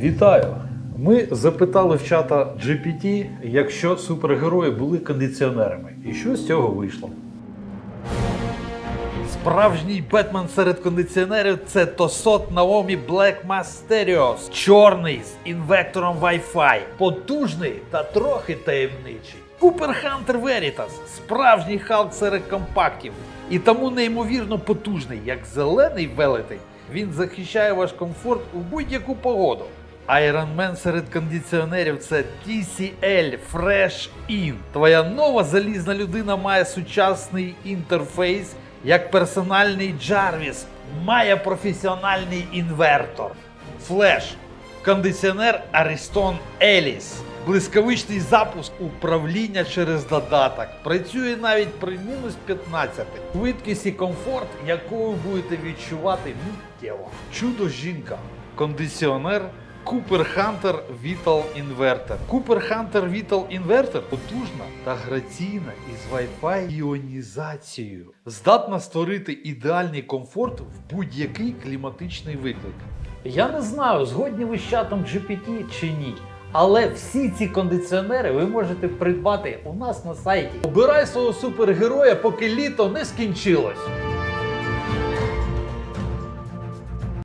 Вітаю! Ми запитали в чата GPT, якщо супергерої були кондиціонерами. І що з цього вийшло? Справжній Бетмен серед кондиціонерів це Тосот Наомі Black Мастеріос. Чорний з інвектором Wi-Fi, потужний та трохи таємничий. Купер Хантер Верітас, справжній Халк серед компактів. І тому неймовірно потужний, як зелений велетень. Він захищає ваш комфорт у будь-яку погоду. Iron Man серед кондиціонерів це TCL Fresh In. Твоя нова залізна людина має сучасний інтерфейс, як персональний Джарвіс, має професіональний інвертор. Флеш. Кондиціонер Ariston Еліс. Блискавичний запуск управління через додаток. Працює навіть при мінус 15. Швидкість і комфорт, ви будете відчувати миттєво. Чудо жінка. Кондиціонер Cooper Hunter Vital Inverter. Cooper Hunter Vital Inverter потужна та граційна із Wi-Fi іонізацією. Здатна створити ідеальний комфорт в будь-який кліматичний виклик. Я не знаю, згодні ви з чатом GPT чи ні. Але всі ці кондиціонери ви можете придбати у нас на сайті. Обирай свого супергероя, поки літо не скінчилось.